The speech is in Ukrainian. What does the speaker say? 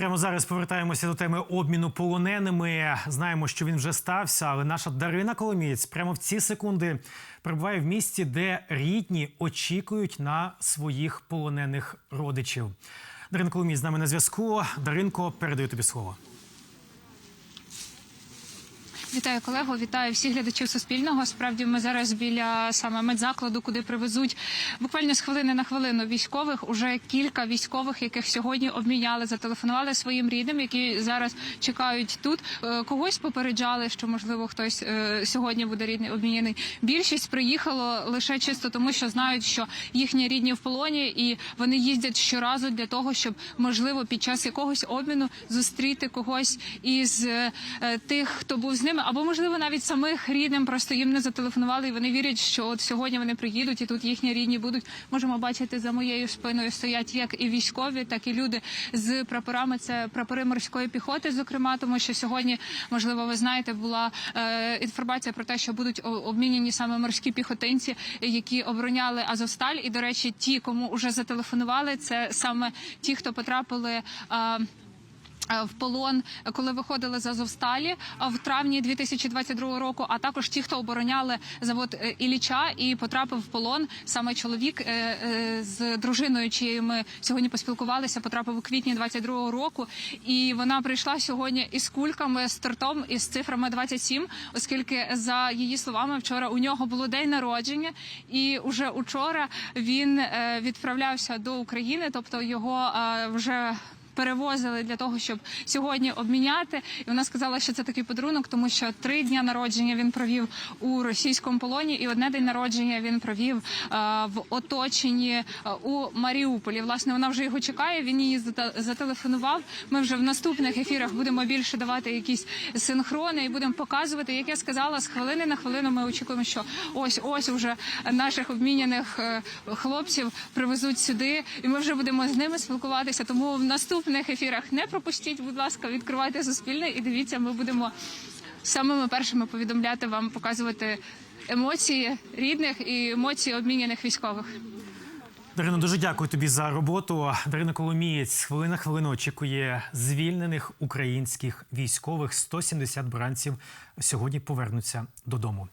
Прямо зараз повертаємося до теми обміну полоненими. Знаємо, що він вже стався, але наша Дарина Коломієць прямо в ці секунди перебуває в місті, де рідні очікують на своїх полонених родичів. Дарина Коломієць з нами на зв'язку. Даринко, передаю тобі слово. Вітаю колего, вітаю всіх глядачів Суспільного. Справді ми зараз біля саме медзакладу, куди привезуть буквально з хвилини на хвилину військових. Уже кілька військових, яких сьогодні обміняли, зателефонували своїм рідним, які зараз чекають тут. Е, Когось попереджали, що можливо хтось е, сьогодні буде рідний обміняний. Більшість приїхало лише чисто тому, що знають, що їхні рідні в полоні, і вони їздять щоразу для того, щоб можливо під час якогось обміну зустріти когось із е, тих, хто був з ними, або можливо навіть самих рідним просто їм не зателефонували, і вони вірять, що от сьогодні вони приїдуть, і тут їхні рідні будуть. Можемо бачити за моєю спиною стоять як і військові, так і люди з прапорами. Це прапори морської піхоти, зокрема, тому що сьогодні, можливо, ви знаєте, була е, інформація про те, що будуть о- обміняні саме морські піхотинці, які обороняли Азовсталь. І до речі, ті, кому вже зателефонували, це саме ті, хто потрапили. Е, в полон, коли виходили з Азовсталі е, в травні 2022 року. А також ті, хто обороняли завод е, Ілліча і потрапив в полон. Саме чоловік е, е, з дружиною, чиєю ми сьогодні поспілкувалися, потрапив у квітні 22 року. І вона прийшла сьогодні із кульками, з тортом із цифрами 27, оскільки за її словами вчора у нього було день народження, і уже учора він е, відправлявся до України, тобто його е, вже перевозили для того, щоб сьогодні обміняти. І вона сказала, що це такий подарунок, тому що три дня народження він провів у російському полоні, і одне день народження він провів е, в оточенні е, у Маріуполі. Власне, вона вже його чекає. Він її зате- зателефонував. Ми вже в наступних ефірах будемо більше давати якісь синхрони і будемо показувати. Як я сказала, з хвилини на хвилину ми очікуємо, що ось ось уже наших обміняних е, хлопців привезуть сюди, і ми вже будемо з ними спілкуватися. Тому в наступних ефірах не пропустіть, будь ласка, відкривайте суспільне і дивіться, ми будемо самими першими повідомляти вам, показувати емоції рідних і емоції обміняних військових. Дарина, дуже дякую тобі за роботу. Дарина Коломієць хвилина хвилину очікує звільнених українських військових. 170 бранців сьогодні повернуться додому.